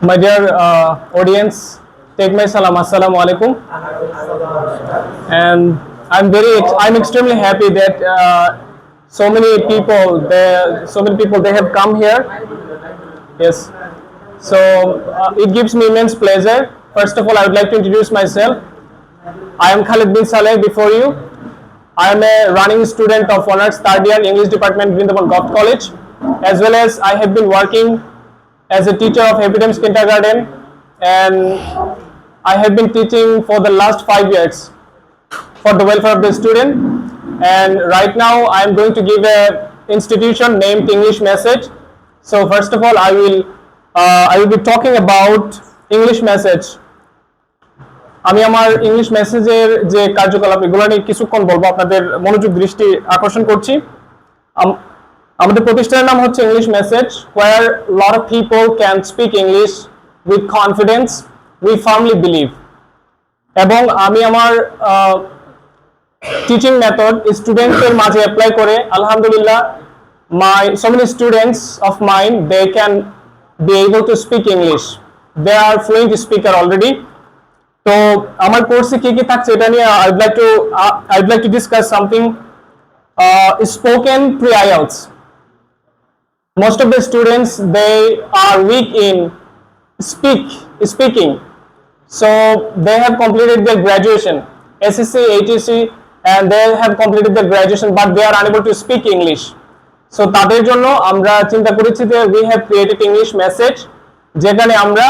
My dear uh, audience, take my salam. Assalamu alaikum. And I'm very, I'm extremely happy that uh, so many people, they, so many people, they have come here. Yes. So uh, it gives me immense pleasure. First of all, I would like to introduce myself. I am Khalid bin Saleh before you. I am a running student of honors third year English department Vrindavan Goth College, as well as I have been working as a teacher of Epidemics Kindergarten, and I have been teaching for the last five years for the welfare of the student. And right now, I am going to give a institution named English Message. So first of all, I will uh, I will be talking about English Message. আমি আমার English মেসেজের যে কার্যকলাপ এগুলো নিয়ে কিছুক্ষণ বলবো আপনাদের মনোযোগ দৃষ্টি আকর্ষণ করছি আম- আমাদের প্রতিষ্ঠানের নাম হচ্ছে English message where lot of people can speak English with confidence we firmly believe এবং আমি আমার টিচিং মেথড স্টুডেন্টদের মাঝে অ্যাপ্লাই করে, আলহামদুলিল্লাহ my so many students of mind they can be able to speak English they are fluent speaker already তো আমার কোর্সে কি কি থাকছে এটা নিয়ে I'd like to I'd like to discuss something spoken pre IELTS most of the students they are weak in speak speaking so they have completed their graduation ssc atc and they have completed their graduation but they are unable to speak english so তাদের জন্য আমরা চিন্তা করেছি যে we have created english message যেখানে আমরা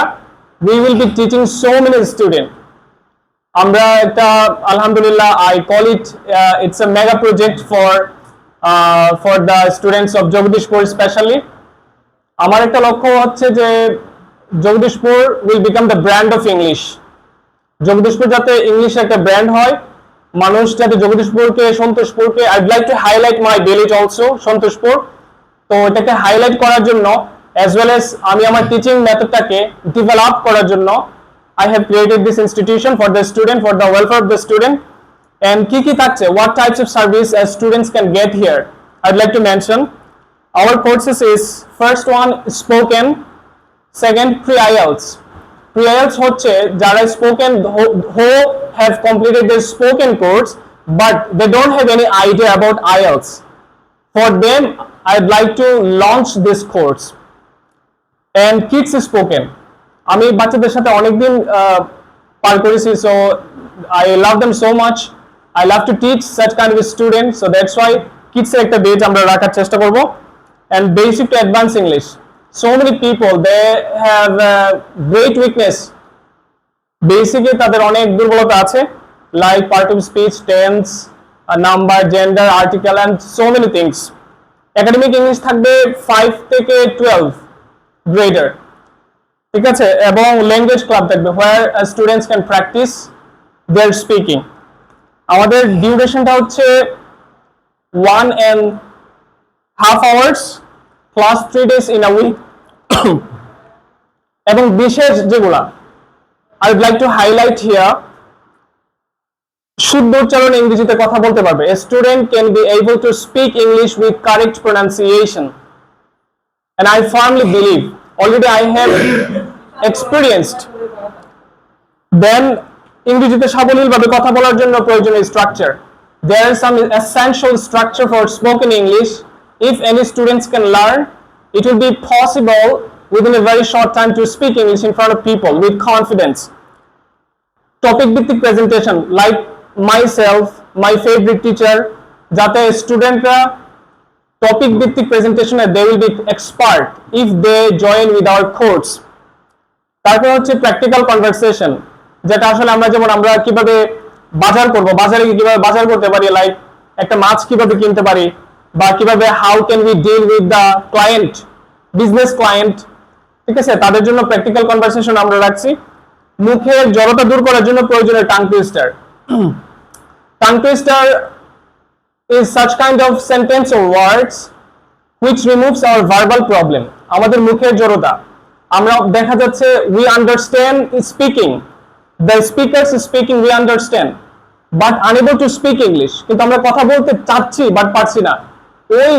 we will be teaching so many students আমরা একটা আলহামদুলিল্লাহ I call it it's a mega project for for the students of Jagdishpur specially আমার একটা লক্ষ্য হচ্ছে যে Jagdishpur will become the brand of English Jagdishpur যাতে ইংলিশ একটা ব্র্যান্ড হয়, মানুষ যাতে জগদীশপুরকে সন্তোষপুরকে I'd like to highlight my village also Santoshpur তো এটাকে হাইলাইট করার জন্য অ্যাজ ওয়েল এস আমি আমার টিচিং মেথডটাকে ডেভেলপ করার জন্য I have created this institution for the student for the welfare of the student and কি কি থাকছে what types of service as students can get here i'd like to mention our courses is first one spoken second pre ielts pre ielts হচ্ছে যারা spoken who, who have completed their spoken course but they don't have any idea about ielts for them i'd like to launch this course and kids spoken আমি বাচ্চাদের সাথে অনেকদিন পার করেছি so I love them so much I love to teach such kind of student so that's why kids এর একটা base আমরা রাখার চেষ্টা করব। And basic to advance English so many people they have great weakness বেসিকে তাদের অনেক দুর্বলতা আছে। Like part of speech tense number gender article and so many things academic English থাকবে ফাইভ থেকে টুয়েলভ গ্রেডার ঠিক আছে? এবং ল্যাঙ্গুয়েজ ক্লাব থাকবে where students can practice their speaking আমাদের ডিউরেশনটা হচ্ছে one and half hours plus three days in a week এবং বিশেষ যেগুলা I would like to highlight here শুদ্ধ উচ্চারণ ইংরেজিতে কথা বলতে পারবে। Student can be able to speak English with correct pronunciation and I firmly believe, already I have experienced, then ইংরেজিতে সাবলীলভাবে কথা বলার জন্য প্রয়োজনীয় structure there is some essential structure for spoken English if any students can learn it will be possible within a very short time to speak English in front of people with confidence topic ভিত্তিক presentation like myself my favourite teacher যাতে স্টুডেন্টরা topic ভিত্তিক প্রেজেন্টেশনে they will be expert if they join with our course তারপর হচ্ছে practical conversation যেটা আসলে আমরা যেমন আমরা কীভাবে বাজার করব বাজারে কীভাবে বাজার করতে পারি লাইক একটা মাছ কীভাবে কিনতে পারি বা কীভাবে how can we deal with the client business client ঠিক আছে? তাদের জন্য প্র্যাকটিক্যাল কনভারসেশন আমরা রাখছি। মুখের জড়তা দূর করার জন্য প্রয়োজনীয় tongue twister tongue twister is such kind of sentence or words which removes our verbal problem আমাদের মুখের জড়তা। আমরা দেখা যাচ্ছে we understand speaking speakers is speaking, we understand. But unable to speak english. কিন্তু আমরা কথা বলতে চাচ্ছি বাট পারছি না। ওই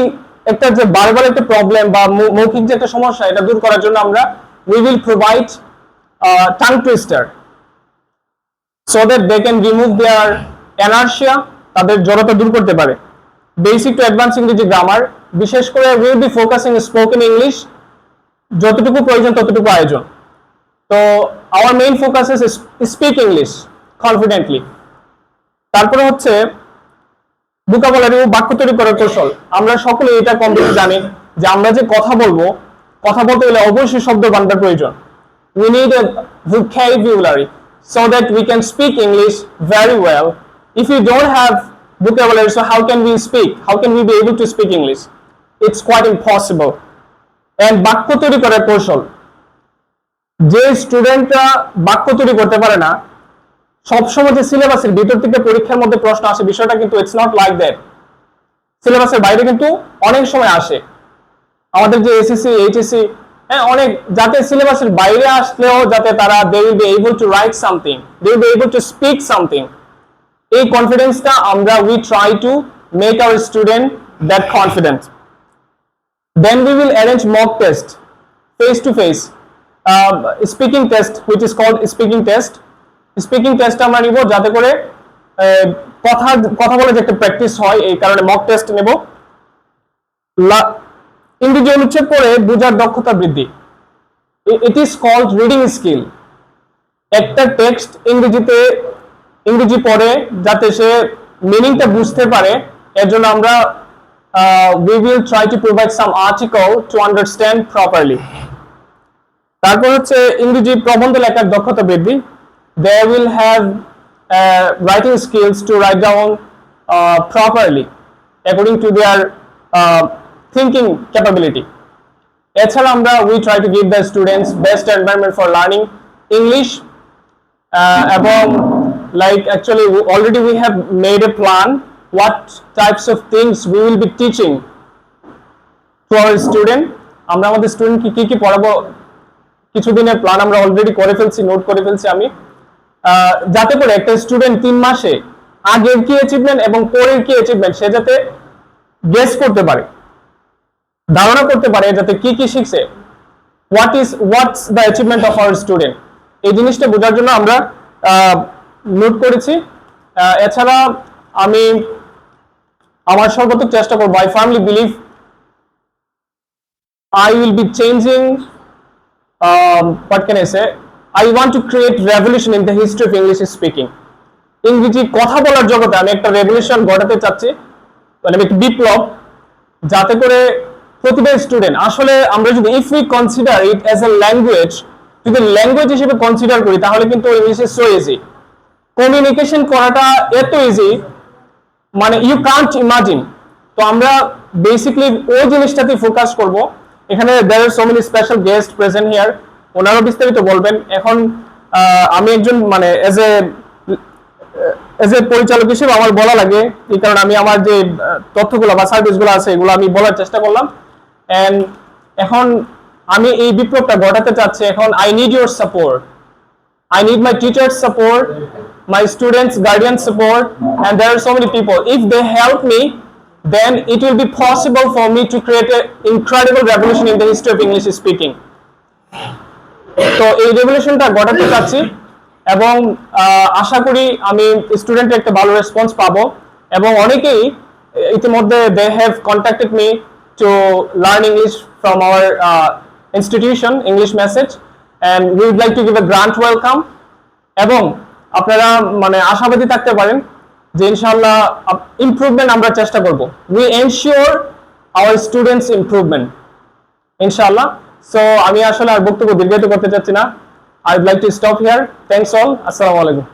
একটা যে বারবার একটা প্রবলেম বা মৌখিক যে একটা সমস্যা, এটা দূর করার জন্য আমরা we will provide tongue twister so that they can remove their inertia তাদের জড়তা দূর করতে পারে। বেসিক টু অ্যাডভান্স ইংরেজি গ্রামার বিশেষ করে will be focusing spoken English যতটুকু প্রয়োজন ততটুকু আয়োজন। তো our main focus is speak English confidently তারপরে হচ্ছে বুকাবলারি ও বাক্য তৈরি করার কৌশল। আমরা সকলে এটা কমপ্লিট জানি যে আমরা যে কথা বলব, কথা বলতে গেলে অবশ্যই শব্দ বান্ধার প্রয়োজন। We need a vocabulary so that we can speak English very well if you don't have vocabulary so how can we speak how can we be able to speak English it's quite impossible and বাক্য তৈরি করার কৌশল যে স্টুডেন্টরা বাক্য তৈরি করতে পারে না, সবসময় যে সিলেবাসের ভিতর থেকে পরীক্ষার মধ্যে প্রশ্ন আসে, বিষয়টা কিন্তু ইটস নট লাইক দ্যাট সিলেবাসের বাইরে কিন্তু অনেক সময় আসে। আমাদের যে এসএসসি এইচএসসি হ্যাঁ অনেক, যাতে সিলেবাসের বাইরে আসলেও যাতে তারা they will be able to write something they will be able to speak something এই কনফিডেন্সটা আমরা we try to make our student that confidence then we will arrange mock test face to face speaking test which is called speaking test speaking test আমরা নিব যাতে করে কথা কথা বলে যে একটা প্র্যাকটিস হয়, এই কারণে মক টেস্ট নেব। ইংরেজি অনুচ্ছেদ পড়ে বোঝার দক্ষতা বৃদ্ধি। It is called reading skill একটা টেক্সট ইংরেজিতে, ইংরেজি পড়ে যাতে সে মিনিংটা বুঝতে পারে, এর জন্য আমরা we will try to provide some article to understand properly তারপর হচ্ছে ইংরেজি প্রবন্ধ লেখার দক্ষতা বৃদ্ধি। They will have writing skills to write down properly according to their thinking capability এছাড়া আমরা we try to give the students best environment for learning English এবং like actually already we have made a plan what types of things we will be teaching to our student আমরা আমাদের স্টুডেন্টকে কি কি পড়াবো কিছুদিনের প্ল্যান আমরা already করে ফেলছি নোট করে ফেলছি আমি। যাতে করে একটা স্টুডেন্ট তিন মাসে আগের কি অ্যাচিভমেন্ট এবং পরের কি অ্যাচিভমেন্ট সে যাতে গেস করতে পারে, ধারণা করতে পারে যাতে কি কি শিখছে। What is what's the achievement of our student এই জিনিসটা বোঝার জন্য আমরা নোট করেছি। এছাড়া আমি আমার সর্বোত্তক চেষ্টা করব I firmly believe I will be changing. Um, what can I say? I want to create revolution in the history of English speaking. ইংরেজি কথা বলার জগতে আমি একটা রেভলিউশন ঘটাতে চাচ্ছি মানে আমি বিপ্লব যাতে করে প্রতিটা স্টুডেন্ট আসলে আমরা যদি if we consider it as a language যদি ল্যাঙ্গুয়েজ হিসেবে কনসিডার করি তাহলে কিন্তু English is so easy communication করাটা এত ইজি মানে ইউ কান্ট ইমাজিন তো আমরা বেসিকলি ওই জিনিসটাতে ফোকাস করব এখানে there are so many special guest present here ওনারাও বিস্তারিত বলবেন। এখন আমি একজন মানে এজ এ এজ এ পরিচালক হিসেবে আমার বলা লাগে এই কারণে আমি আমার যে তথ্যগুলো বা সার্ভিসগুলো আছে এগুলো আমি বলার চেষ্টা করলাম। এন্ড এখন আমি এই বিপ্লবটা ঘটাতে চাচ্ছি। এখন I need your support I need my teachers' support, my students' guardians' support, and there are so many people. If they help me, then it will be possible for me to create an incredible revolution in the history of English speaking. তো এই রেভলিউশনটা ঘটাতে চাচ্ছি এবং আশা করি আমি স্টুডেন্টের একটা ভালো রেসপন্স পাবো এবং অনেকেই ইতিমধ্যে they have contacted me to learn English from our institution English message and we would like to give a grant welcome এবং আপনারা মানে আশাবাদী থাকতে পারেন যে ইনশাল্লাহ ইমপ্রুভমেন্ট আমরা চেষ্টা করব। We ensure our students improvement ইনশাআল্লাহ। সো আমি আসলে আর বক্তব্য দীর্ঘায়িত করতে চাচ্ছি না। I would like to stop here thanks all আসসালামু আলাইকুম